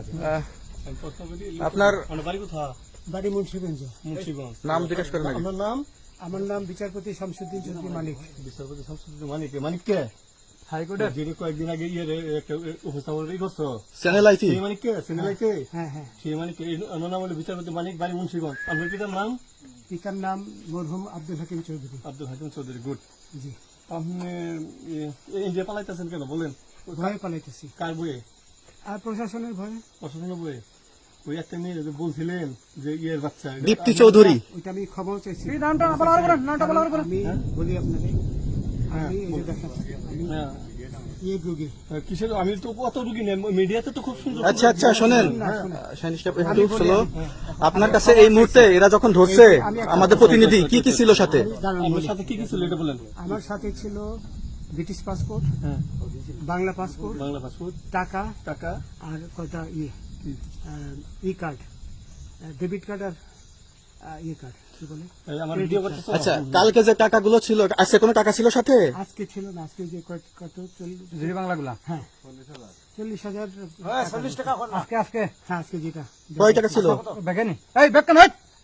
আহ, আপনার আপনার বাড়ি মুন্সিগঞ্জ মুন্সিগঞ্জ নাম জিজ্ঞেস করেন আগে। নাম আমার নাম বিচারপতি শামসুদ্দিন চৌধুরী মানিক বিচারপতি শামসুদ্দিন মানিক মানিক কে হাইকোর্টের যিনি কয়েকদিন আগে ইয়ে উপস্থাপন করছ চ্যানেল আইটি সেই মানিক কে সিনেলাই কে হ্যাঁ হ্যাঁ সেই মানিক কে নাম হলো বিচারপতি মানিক বাড়ি মুন্সিগঞ্জ আপনার পিতার নাম পিতার নাম মরহুম আব্দুল হাকিম চৌধুরী আব্দুল হাকিম চৌধুরী গুড জি আপনি ইন্ডিয়া পালাইতেছেন কেন বলেন ভয়ে পালাইতেছি কার বইয়ে আর প্রশাসনের ভয়ে? প্রশাসনের বইয়ে ওই একটা মেয়ে বলছিলেন যে ইয়ের বাচ্চা দীপ্তি চৌধুরী। ওইটা আমি খবর চাইছি। নামটা বলার পরে নামটা বলার পরে আমি বলি আপনাকে। আমি এই যে দেখেন আমি হ্যাঁ। রুগী কিসের? আমি তো কত রুগী নেই মিডিয়াতে তো খুব সুন্দর আচ্ছা আচ্ছা শোনেন। সাহেব, একটু স্লো আপনার কাছে এই মুহূর্তে এরা যখন ধরছে আমাদের প্রতিনিধি কি কি ছিল সাথে? আমার সাথে কি কি ছিল এটা বলেন। আমার সাথে ছিল ব্রিটিশ পাসপোর্ট হ্যাঁ। বাংলা পাসপোর্ট বাংলা পাসপোর্ট টাকা টাকা আর কয়টা ইয়ে ই কার্ড ডেবিট কার্ড আর আহ, ইয়ে কার্ড কি বলে? আচ্ছা কালকে যে টাকাগুলো ছিল আজকে কোনো টাকা ছিল সাথে? আজকে ছিল না আজকে যে কত- কত চল্লিশ? বাংলাগুলা? হ্যাঁ। চল্লিশ হাজার। চল্লিশ টাকা আজকে আজকে হ্যাঁ আজকে যেটা। কয় টাকা ছিল? এই